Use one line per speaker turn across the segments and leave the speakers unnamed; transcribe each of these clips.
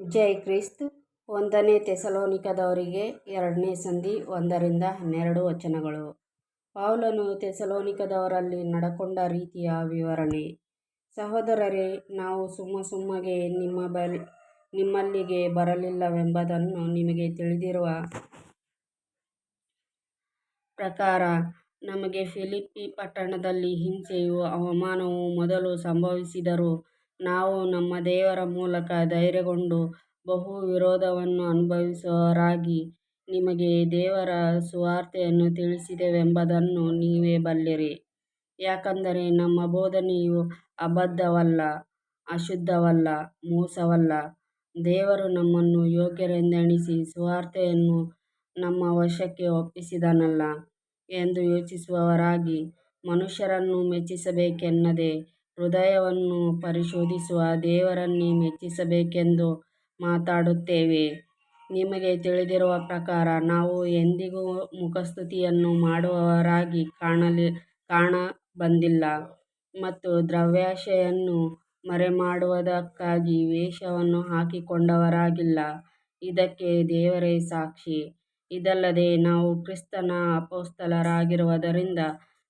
ಜೈ Christ. ಒಂದನೇ ತೆಸಲೋನಿಕದವರಿಗೆ ಎರಡನೇ ಸಂಧಿ ಒಂದರಿಂದ ಹನ್ನೆರಡು ವಚನಗಳು. ಪೌಲನು ತೆಸಲೋನಿಕದವರಲ್ಲಿ ನಡಕೊಂಡ ರೀತಿಯ ವಿವರಣೆ. ಸಹೋದರರೇ, ನಾವು ಸುಮ್ಮ ಸುಮ್ಮಗೆ ನಿಮ್ಮ ಬಲ್, ನಿಮ್ಮಲ್ಲಿಗೆ ಬರಲಿಲ್ಲವೆಂಬುದನ್ನು ನಿಮಗೆ ತಿಳಿದಿರುವ ಪ್ರಕಾರ, ನಮಗೆ ಫಿಲಿಪ್ಪಿ ಪಟ್ಟಣದಲ್ಲಿ ಹಿಂಸೆಯು ಅವಮಾನವು ಮೊದಲು ಸಂಭವಿಸಿದರೂ ನಾವು ನಮ್ಮ ದೇವರ ಮೂಲಕ ಧೈರ್ಯಗೊಂಡು ಬಹು ವಿರೋಧವನ್ನು ಅನುಭವಿಸುವವರಾಗಿ ನಿಮಗೆ ದೇವರ ಸುವಾರ್ತೆಯನ್ನು ತಿಳಿಸಿದೆವೆಂಬುದನ್ನು ನೀವೇ ಬಲ್ಲಿರಿ. ಯಾಕಂದರೆ ನಮ್ಮ ಬೋಧನೆಯು ಅಬದ್ಧವಲ್ಲ, ಅಶುದ್ಧವಲ್ಲ, ಮೋಸವಲ್ಲ. ದೇವರು ನಮ್ಮನ್ನು ಯೋಗ್ಯರೆಂದೆಣಿಸಿ ಸುವಾರ್ತೆಯನ್ನು ನಮ್ಮ ವಶಕ್ಕೆ ಒಪ್ಪಿಸಿದನಲ್ಲ ಎಂದು ಯೋಚಿಸುವವರಾಗಿ, ಮನುಷ್ಯರನ್ನು ಮೆಚ್ಚಿಸಬೇಕೆನ್ನದೆ ಹೃದಯವನ್ನು ಪರಿಶೋಧಿಸುವ ದೇವರನ್ನೇ ಮೆಚ್ಚಿಸಬೇಕೆಂದು ಮಾತಾಡುತ್ತೇವೆ. ನಿಮಗೆ ತಿಳಿದಿರುವ ಪ್ರಕಾರ ನಾವು ಎಂದಿಗೂ ಮುಖಸ್ತುತಿಯನ್ನು ಮಾಡುವವರಾಗಿ ಕಾಣಬಂದಿಲ್ಲ ಮತ್ತು ದ್ರವ್ಯಾಶೆಯನ್ನು ಮರೆಮಾಡುವುದಕ್ಕಾಗಿ ವೇಷವನ್ನು ಹಾಕಿಕೊಂಡವರಾಗಿಲ್ಲ. ಇದಕ್ಕೆ ದೇವರೇ ಸಾಕ್ಷಿ. ಇದಲ್ಲದೆ ನಾವು ಕ್ರಿಸ್ತನ ಅಪೊಸ್ತಲರಾಗಿರುವುದರಿಂದ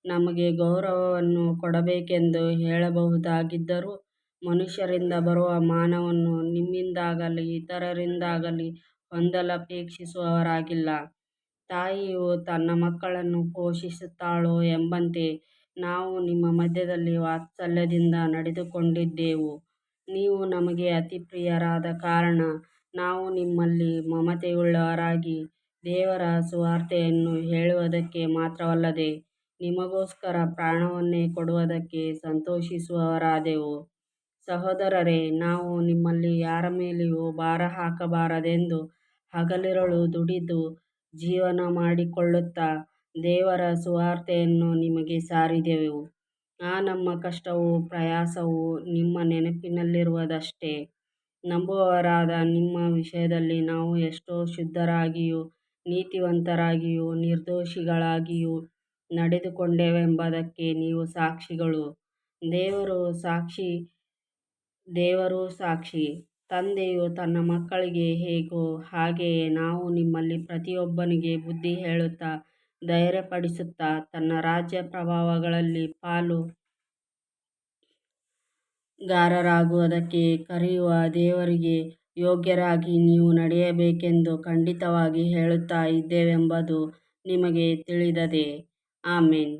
ನಮಗೆ ಗೌರವವನ್ನು ಕೊಡಬೇಕೆಂದು ಹೇಳಬಹುದಾಗಿದ್ದರೂ ಮನುಷ್ಯರಿಂದ ಬರುವ ಮಾನವನ್ನು ನಿಮ್ಮಿಂದಾಗಲಿ, ಇತರರಿಂದಾಗಲಿ ಹೊಂದಲಪೇಕ್ಷಿಸುವವರಾಗಿಲ್ಲ. ತಾಯಿಯು ತನ್ನ ಮಕ್ಕಳನ್ನು ಪೋಷಿಸುತ್ತಾಳೋ ಎಂಬಂತೆ ನಾವು ನಿಮ್ಮ ಮಧ್ಯದಲ್ಲಿ ವಾತ್ಸಲ್ಯದಿಂದ ನಡೆದುಕೊಂಡಿದ್ದೆವು. ನೀವು ನಮಗೆ ಅತಿ ಪ್ರಿಯರಾದ ಕಾರಣ ನಾವು ನಿಮ್ಮಲ್ಲಿ ಮಮತೆಯುಳ್ಳವರಾಗಿ ದೇವರ ಸುವಾರ್ತೆಯನ್ನು ಹೇಳುವುದಕ್ಕೆ ಮಾತ್ರವಲ್ಲದೆ ನಿಮಗೋಸ್ಕರ ಪ್ರಾಣವನ್ನೇ ಕೊಡುವುದಕ್ಕೆ ಸಂತೋಷಿಸುವವರಾದೆವು. ಸಹೋದರರೇ, ನಾವು ನಿಮ್ಮಲ್ಲಿ ಯಾರ ಮೇಲೆಯೂ ಭಾರ ಹಾಕಬಾರದೆಂದು ಹಗಲಿರುಳು ದುಡಿದು ಜೀವನ ಮಾಡಿಕೊಳ್ಳುತ್ತಾ ದೇವರ ಸುವಾರ್ತೆಯನ್ನು ನಿಮಗೆ ಸಾರಿದೆವು. ಆ ನಮ್ಮ ಕಷ್ಟವು ಪ್ರಯಾಸವು ನಿಮ್ಮ ನೆನಪಿನಲ್ಲಿರುವುದಷ್ಟೇ. ನಂಬುವವರಾದ ನಿಮ್ಮ ವಿಷಯದಲ್ಲಿ ನಾವು ಎಷ್ಟೋ ಶುದ್ಧರಾಗಿಯೂ ನೀತಿವಂತರಾಗಿಯೂ ನಿರ್ದೋಷಿಗಳಾಗಿಯೂ ನಡೆದುಕೊಂಡೆವೆಂಬುದಕ್ಕೆ ನೀವು ಸಾಕ್ಷಿಗಳು. ದೇವರೂ ಸಾಕ್ಷಿ. ತಂದೆಯು ತನ್ನ ಮಕ್ಕಳಿಗೆ ಹೇಗೋ ಹಾಗೆಯೇ ನಾವು ನಿಮ್ಮಲ್ಲಿ ಪ್ರತಿಯೊಬ್ಬನಿಗೆ ಬುದ್ಧಿ ಹೇಳುತ್ತಾ, ಧೈರ್ಯಪಡಿಸುತ್ತಾ, ತನ್ನ ರಾಜ್ಯ ಪ್ರಭಾವಗಳಲ್ಲಿ ಪಾಲು ಗಾರರಾಗುವುದಕ್ಕೆ ಕರೆಯುವ ದೇವರಿಗೆ ಯೋಗ್ಯರಾಗಿ ನೀವು ನಡೆಯಬೇಕೆಂದು ಖಂಡಿತವಾಗಿ ಹೇಳುತ್ತಾ ಇದ್ದೇವೆಂಬುದು ನಿಮಗೆ ತಿಳಿದದೆ. ఆమెన్